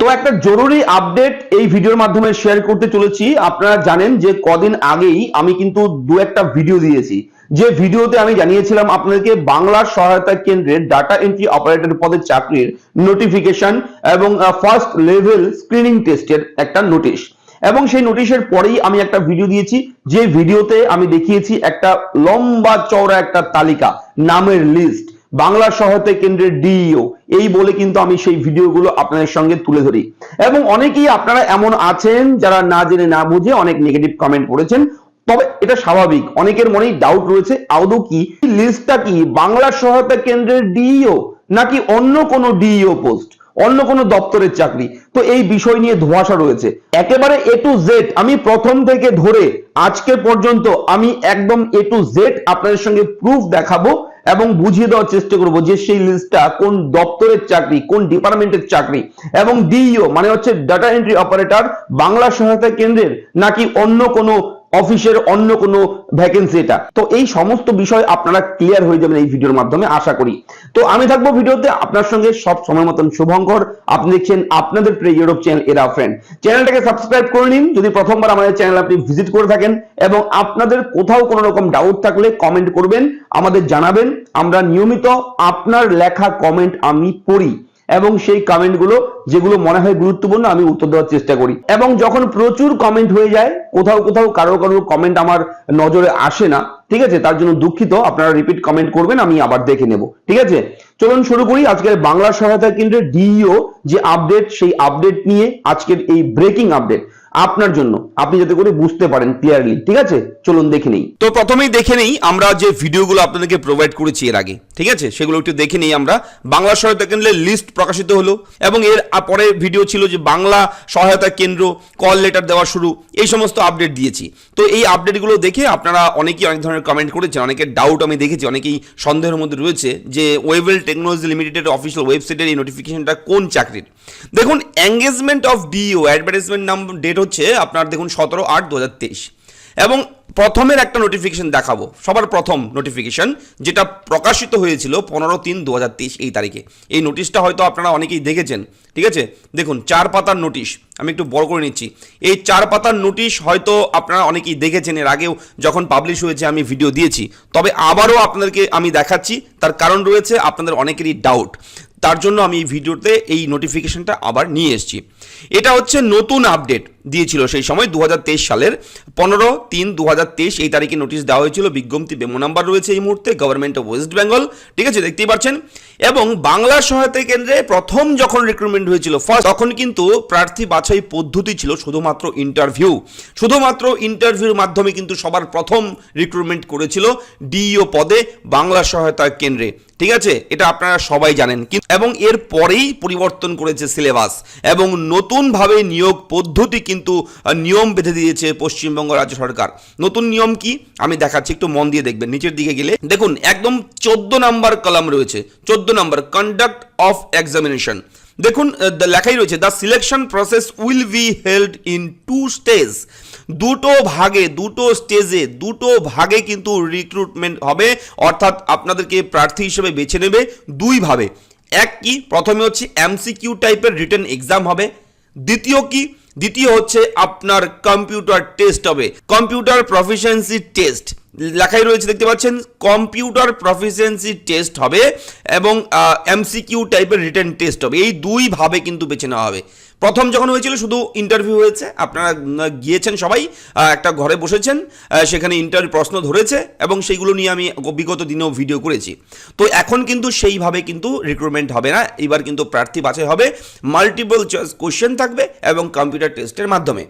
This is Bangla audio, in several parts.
তো একটা জরুরি আপডেট এই ভিডিওর মাধ্যমে শেয়ার করতে চলেছি। আপনারা জানেন যে কদিন আগেই আমি কিন্তু দু একটা ভিডিও দিয়েছি। যে ভিডিওতে আমি জানিয়েছিলাম আপনাদেরকে বাংলা সহায়তা কেন্দ্রের ডাটা এন্ট্রি অপারেটর পদের চাকরির নোটিফিকেশন এবং ফার্স্ট লেভেল স্ক্রিনিং টেস্টের একটা নোটিশ এবং সেই নোটিশের পরেই আমি একটা ভিডিও দিয়েছি। যে ভিডিওতে আমি দেখিয়েছি একটা লম্বা চওড়া একটা তালিকা, নামের লিস্ট বাংলা সহায়তা কেন্দ্রের ডিইও এই বলে কিন্তু আমি সেই ভিডিওগুলো আপনাদের সঙ্গে তুলে ধরি। এবং অনেকেই আপনারা এমন আছেন যারা না জেনে না বুঝে অনেক নেগেটিভ কমেন্ট করেছেন তবে এটা স্বাভাবিক। অনেকের মনেই ডাউট রয়েছে, আদৌ কি? লিস্টটা কি বাংলা সহায়তা কেন্দ্রের ডিইও নাকি অন্য কোনো ডিইও পোস্ট অন্য কোনো দপ্তরের চাকরি? তো এই বিষয় নিয়ে ধোঁয়াশা রয়েছে। একেবারে এ টু জেড আমি প্রথম থেকে ধরে আজকে পর্যন্ত আমি একদম এ টু জেড আপনাদের সঙ্গে প্রুফ দেখাবো। এবং বুঝিয়ে দেওয়ার চেষ্টা করব যে সেই লিস্টটা কোন দপ্তরের চাকরি, কোন ডিপার্টমেন্টের চাকরি এবং ডিইও মানে হচ্ছে ডাটা এন্ট্রি অপারেটর বাংলা সহায়তা কেন্দ্রের নাকি অন্য কোনো অফিসের অন্য কোনো ভ্যাকেন্সি এটা তো এই সমস্ত বিষয় আপনারা ক্লিয়ার হয়ে যাবেন এই ভিডিওর মাধ্যমে, আশা করি। তো আমি থাকব ভিডিওতে আপনার সঙ্গে সব সময় মতন শুভঙ্কর। আপনি দেখছেন আপনাদের প্রিয় ইউরোপ চ্যানেল এরা ফ্রেন্ড। চ্যানেলটাকে সাবস্ক্রাইব করে নিন। যদি প্রথমবার আমাদের চ্যানেল আপনি ভিজিট করে থাকেন এবং আপনাদের কোথাও কোনো রকম ডাউট থাকলে কমেন্ট করবেন, আমাদের জানাবেন। আমরা নিয়মিত আপনার লেখা কমেন্ট আমি পড়ি। এবং সেই কমেন্টগুলো যেগুলো মনে হয় গুরুত্বপূর্ণ, আমি উত্তর দেওয়ার চেষ্টা করি। এবং যখন প্রচুর কমেন্ট হয়ে যায়, কোথাও কোথাও কারও কারও কমেন্ট আমার নজরে আসে না, ঠিক আছে? তার জন্য দুঃখিত, আপনারা রিপিট কমেন্ট করবেন, আমি আবার দেখে নেব, ঠিক আছে? চলুন শুরু করি আজকের বাংলা সহায়তা কেন্দ্রের ডিইও যে আপডেট সেই আপডেট নিয়ে আজকের এই ব্রেকিং আপডেট আপনার জন্য, আপনি যাতে করে বুঝতে পারেন ক্লিয়ারলি ঠিক আছে? চলুন দেখে নেই। তো প্রথমেই দেখে নেই, আমরা যে ভিডিওগুলো আপনাদেরকে প্রোভাইড করেছি এর আগে। ঠিক আছে? সেগুলো একটু দেখে নিই আমরা। বাংলা সহায়তা কেন্দ্রের লিস্ট প্রকাশিত হলো এবং এর পরে ভিডিও ছিল যে বাংলা সহায়তা কেন্দ্র কল লেটার দেওয়া শুরু, এই সমস্ত আপডেট দিয়েছি। তো এই আপডেটগুলো দেখে আপনারা অনেকেই অনেক ধরনের কমেন্ট করেছেন, অনেকের ডাউট আমি দেখেছি, অনেকেই সন্দেহের মধ্যে রয়েছে যে ওয়েবেল টেকনোলজি লিমিটেড অফিসিয়াল ওয়েবসাইটের এই নোটিফিকেশনটা কোন চাকরির? দেখুন এঙ্গেজমেন্ট অফ ডিও অ্যাডভার্টাইজমেন্ট নাম ডেট হচ্ছে আপনার দেখুন সতেরো আট দু হাজার তেইশ। এবং প্রথমের একটা নোটিফিকেশন দেখাবো। সবার প্রথম নোটিফিকেশন যেটা প্রকাশিত হয়েছিল পনেরো তিন দু এই তারিখে। এই নোটিশটা হয়তো আপনারা অনেকেই দেখেছেন, ঠিক আছে? দেখুন, চার পাতার নোটিশ আমি একটু বড় করে নিচ্ছি। এই চার পাতার নোটিশ হয়তো আপনারা অনেকেই দেখেছেন, এর আগেও যখন পাবলিশ হয়েছে আমি ভিডিও দিয়েছি। তবে আবারও আপনাদেরকে আমি দেখাচ্ছি, তার কারণ রয়েছে আপনাদের অনেকেরই ডাউট তার জন্য আমি এই ভিডিওতে এই নোটিফিকেশনটা আবার নিয়ে এসেছি। এটা হচ্ছে নতুন আপডেট দিয়েছিল সেই সময় দু হাজার তেইশ সালের পনেরো তিন দু এই তারিখে নোটিশ দেওয়া হয়েছিল। বিজ্ঞপ্তি বেমো নাম্বার রয়েছে এই মুহূর্তে গভর্নমেন্ট অফ ওয়েস্ট বেঙ্গল ঠিক আছে? দেখতেই পাচ্ছেন? এবং বাংলা সহায়তা কেন্দ্রে প্রথম যখন রিক্রুটমেন্ট হয়েছিল ফার্স্ট তখন কিন্তু প্রার্থী বাছাই পদ্ধতি ছিল শুধুমাত্র ইন্টারভিউ শুধুমাত্র ইন্টারভিউর মাধ্যমে কিন্তু সবার প্রথম রিক্রুটমেন্ট করেছিল ডিইও পদে বাংলা সহায়তা কেন্দ্রে। ঠিক আছে? এটা আপনারা সবাই জানেন। কিন্তু এবং এর পরেই পরিবর্তন করেছে সিলেবাস। এবং নতুনভাবে নিয়োগ পদ্ধতি কিন্তু নিয়ম বেঁধে দিয়েছে পশ্চিমবঙ্গ রাজ্য সরকার। নতুন নিয়ম কি? আমি দেখাচ্ছি, একটু মন দিয়ে দেখবেন। নিচের দিকে গেলে, দেখুন, একদম চোদ্দ নাম্বার কলাম রয়েছে। চোদ্দ নাম্বার কন্ডাক্ট অফ এক্সামিনেশন দেখুন লেখাই রয়েছে the selection process will be held in two stage দুটো ভাগে, দুটো স্টেজে দুটো ভাগে কিন্তু রিক্রুটমেন্ট হবে। অর্থাৎ আপনাদেরকে প্রার্থী হিসেবে বেছে নেবে দুইভাবে এক কি? প্রথমে হচ্ছে এমসিকিউ টাইপের রিটার্ন এক্সাম হবে। দ্বিতীয় কি? দ্বিতীয় হচ্ছে আপনার কম্পিউটার টেস্ট হবে। কম্পিউটার প্রফিসিয়েন্সি টেস্ট লেখাই রয়েছে, দেখতে পাচ্ছেন কম্পিউটার প্রফিসিয়েন্সি টেস্ট হবে এবং এমসিকিউ টাইপের রিটার্ন টেস্ট হবে। এই দুই ভাবে কিন্তু বেছে নেওয়া হবে। প্রথম যখন হয়েছিল, শুধু ইন্টারভিউ হয়েছে। আপনারা গিয়েছেন সবাই একটা ঘরে বসেছেন সেখানে ইন্টারভিউ প্রশ্ন ধরেছে এবং সেইগুলো নিয়ে আমি বিগত দিনেও ভিডিও করেছি। তো এখন কিন্তু সেইভাবে কিন্তু রিক্রুটমেন্ট হবে না। এবার কিন্তু প্রার্থী বাছাই হবে। মাল্টিপল চয়েস কোশ্চেন থাকবে এবং কম্পিউটার টেস্টের মাধ্যমে।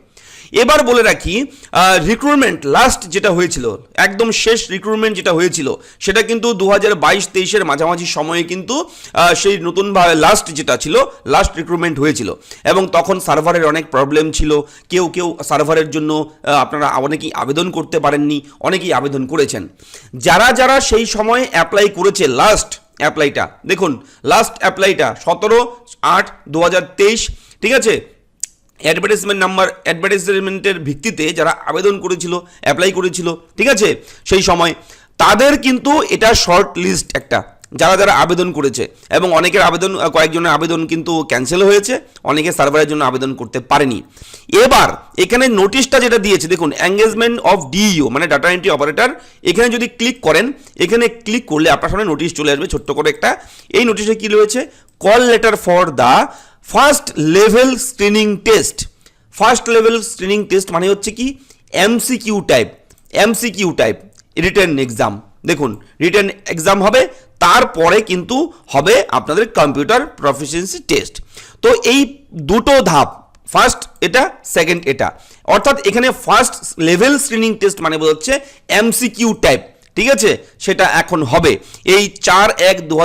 এবার বলে রাখি রিক্রুটমেন্ট লাস্ট যেটা হয়েছিল, একদম শেষ রিক্রুটমেন্ট যেটা হয়েছিল, সেটা কিন্তু দু হাজার বাইশ তেইশের মাঝামাঝি সময়ে কিন্তু সেই নতুনভাবে লাস্ট যেটা ছিল লাস্ট রিক্রুটমেন্ট হয়েছিল। এবং তখন সার্ভারের অনেক প্রবলেম ছিল, কেউ কেউ সার্ভারের জন্য আপনারা অনেকেই আবেদন করতে পারেননি, অনেকেই আবেদন করেছেন। যারা যারা সেই সময় অ্যাপ্লাই করেছে লাস্ট অ্যাপ্লাইটা দেখুন লাস্ট অ্যাপ্লাইটা সতেরো আট দু ঠিক আছে? অ্যাডভার্টাইজমেন্ট নাম্বার অ্যাডভার্টাইজমেন্টের ভিত্তিতে যারা আবেদন করেছিল অ্যাপ্লাই করেছিল, ঠিক আছে? সেই সময় তাদের কিন্তু এটা শর্ট লিস্ট একটা, যারা যারা আবেদন করেছে। এবং অনেকের আবেদন, কয়েকজনের আবেদন কিন্তু ক্যান্সেল হয়েছে, অনেকে সার্ভারের জন্য আবেদন করতে পারেনি। এবার, এখানে নোটিশটা যেটা দিয়েছে, দেখুন এঙ্গেজমেন্ট অফ ডিইও মানে ডাটা এন্ট্রি অপারেটর এখানে যদি ক্লিক করেন, এখানে ক্লিক করলে আপনার সামনে নোটিশ চলে আসবে ছোট্ট করে একটা। এই নোটিশে কি রয়েছে? Call letter for the first level screening test first level screening test মানে হচ্ছে কি? MCQ type MCQ type written exam দেখুন রিটেন এক্সাম হবে, তারপরে কিন্তু হবে আপনাদের কম্পিউটার প্রফিসিয়েন্সি টেস্ট তো এই দুটো ধাপ ফার্স্ট এটা সেকেন্ড এটা। অর্থাৎ এখানে ফার্স্ট লেভেল স্ক্রিনিং টেস্ট মানে বোঝাচ্ছে এমসিকিউ টাইপ ঠিক আছে? সেটা এখন হবে। এই চার এক দু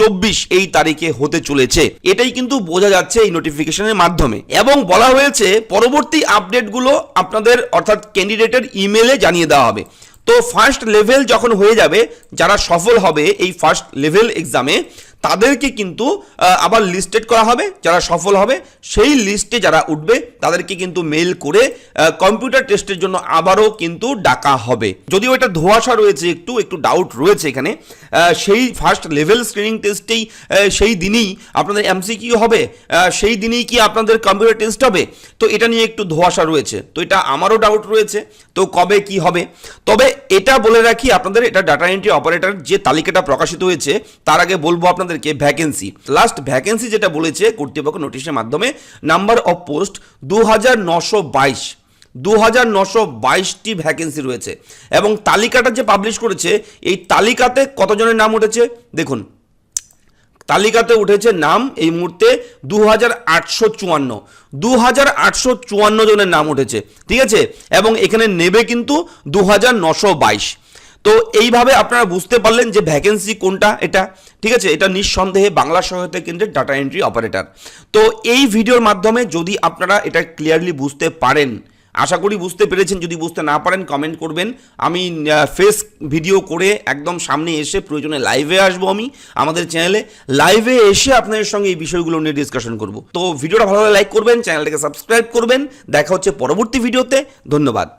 চব্বিশ এই তারিখে হতে চলেছে। এটাই কিন্তু বোঝা যাচ্ছে এই নোটিফিকেশনের মাধ্যমে। এবং বলা হয়েছে, পরবর্তী আপডেটগুলো আপনাদের অর্থাৎ ক্যান্ডিডেটের ইমেলে জানিয়ে দেওয়া হবে। তো ফার্স্ট লেভেল যখন হয়ে যাবে, যারা সফল হবে এই ফার্স্ট লেভেল এক্সামে তাদেরকে কিন্তু আবার লিস্টেড করা হবে, যারা সফল হবে, সেই লিস্টে যারা উঠবে, তাদেরকে কিন্তু মেল করে কম্পিউটার টেস্টের জন্য আবারও কিন্তু ডাকা হবে। যদিও এটা ধোঁয়াশা রয়েছে একটু একটু ডাউট রয়েছে এখানে সেই ফার্স্ট লেভেল স্ক্রিনিং টেস্টেই সেই দিনেই আপনাদের এমসিকিউ হবে সেই দিনেই কি আপনাদের কম্পিউটার টেস্ট হবে? তো এটা নিয়ে একটু ধোঁয়াশা রয়েছে। তো এটা আমারও ডাউট রয়েছে, তো কবে কি হবে? তবে এটা বলে রাখি আপনাদের, এটা ডাটা এন্ট্রি অপারেটর যে তালিকাটা প্রকাশিত হয়েছে, তার আগে বলব আপনাদেরকে ভ্যাকেন্সি লাস্ট ভ্যাকেন্সি যেটা বলেছে কর্তৃপক্ষ নোটিশের মাধ্যমে নাম্বার অফ পোস্ট দু হাজার নশো দু হাজার নশো বাইশটি ভ্যাকেন্সি রয়েছে। এবং তালিকাটা যে পাবলিশ করেছে, এই তালিকাতে কতজনের নাম উঠেছে? দেখুন, তালিকাতে উঠেছে নাম এই মুহূর্তে দু হাজার আটশো চুয়ান্ন। দু হাজার আটশো চুয়ান্ন জনের নাম উঠেছে। ঠিক আছে? এবং এখানে নেবে কিন্তু দু হাজার নশো বাইশ। তো এইভাবে আপনারা বুঝতে পারলেন যে ভ্যাকেন্সি কোনটা, এটা, ঠিক আছে? এটা নিঃসন্দেহে বাংলা সহায়তা কেন্দ্রের ডাটা এন্ট্রি অপারেটর তো এই ভিডিওর মাধ্যমে যদি আপনারা এটা ক্লিয়ারলি বুঝতে পারেন, আশা করি বুঝতে পেরেছেন। যদি বুঝতে না পারেন কমেন্ট করবেন। আমি ফেস ভিডিও করে একদম সামনে এসে প্রয়োজনে লাইভে আসব আমি আমাদের চ্যানেলে লাইভে এসে আপনাদের সঙ্গে এই বিষয়গুলো নিয়ে ডিসকাশন করব। তো ভিডিওটা ভালো লাইক করবেন চ্যানেলটাকে সাবস্ক্রাইব করবেন। দেখা হচ্ছে পরবর্তী ভিডিওতে ধন্যবাদ।